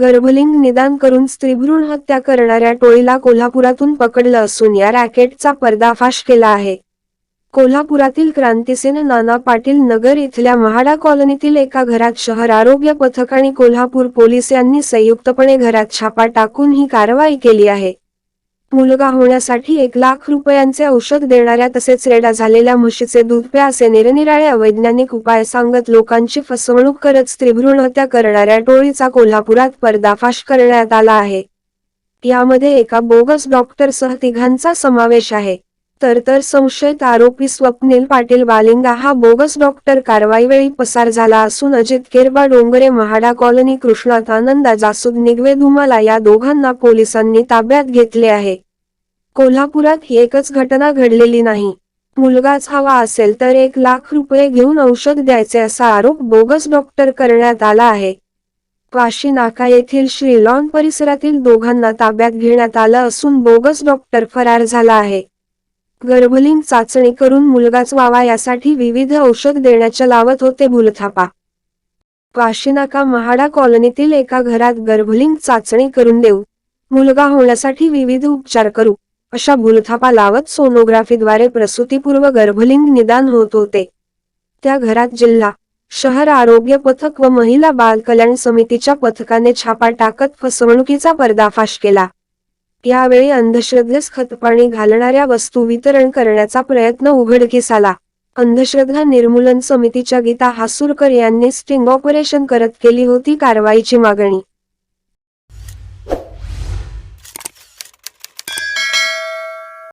गर्भलिंग निदान करून स्त्रीभ्रूण हत्या करणाऱ्या टोळीला कोल्हापुरातून पकडलं असून या रॅकेटचा पर्दाफाश केला आहे. कोल्हापुरातील क्रांतिसेन नाना पाटील नगर इथल्या महाडा कॉलनीतील एका घरात शहर आरोग्य पथक आणि कोल्हापूर पोलीस यांनी संयुक्तपणे घरात छापा टाकून ही कारवाई केली आहे. मुलगा होण्यासाठी एक लाख रुपयांचे औषध देणाऱ्या तसेच रेडा झालेल्या म्हशीचे दूध प्या असे निरनिराळे अवैज्ञानिक उपाय सांगत लोकांची फसवणूक करत स्त्रीभ्रूण हत्या करणाऱ्या टोळीचा कोल्हापुरात पर्दाफाश करण्यात आला आहे. यामध्ये एका बोगस डॉक्टरसह तिघांचा समावेश आहे. तर तर संशयित आरोपी स्वप्नील पाटील बालिंगा हा बोगस डॉक्टर कारवाईवेळी पसार झाला असून अजित केरबा डोंगरे महाडा कॉलनी कृष्णात आनंदा जासूद निगवे धुमाला या दोघांना पोलिसांनी ताब्यात घेतले आहे. कोल्हापुरात ही एकच घटना घडलेली नाही. मुलगाच हवा असेल तर एक लाख रुपये घेऊन औषध द्यायचे असा आरोप बोगस डॉक्टर करण्यात आला आहे. वाशी नाका येथील श्रीलॉन परिसरातील दोघांना ताब्यात घेण्यात आलं असून बोगस डॉक्टर फरार झाला आहे. गर्भलिंग चाचणी करून मुलगाच व्हावा यासाठी विविध औषध देण्याच्या लावत होते भूलथापा. काशीनाका महाडा कॉलनीतील एका घरात गर्भलिंग चाचणी करून देऊ. मुलगा होण्यासाठी विविध उपचार करू. अशा भूलथापा लावत सोनोग्राफीद्वारे प्रसूतीपूर्व गर्भलिंग निदान होत होते. त्या घरात जिल्हा शहर आरोग्य पथक व महिला बाल कल्याण समितीच्या पथकाने छापा टाकत फसवणुकीचा पर्दाफाश केला. यावेळी अंधश्रद्धेस खतपाणी घालणाऱ्या वस्तू वितरण करण्याचा प्रयत्न उघडकीस आला अंधश्रद्धा निर्मूलन समितीच्या गीता हासूरकर यांनी स्टिंग ऑपरेशन करत केली होती कारवाईची मागणी.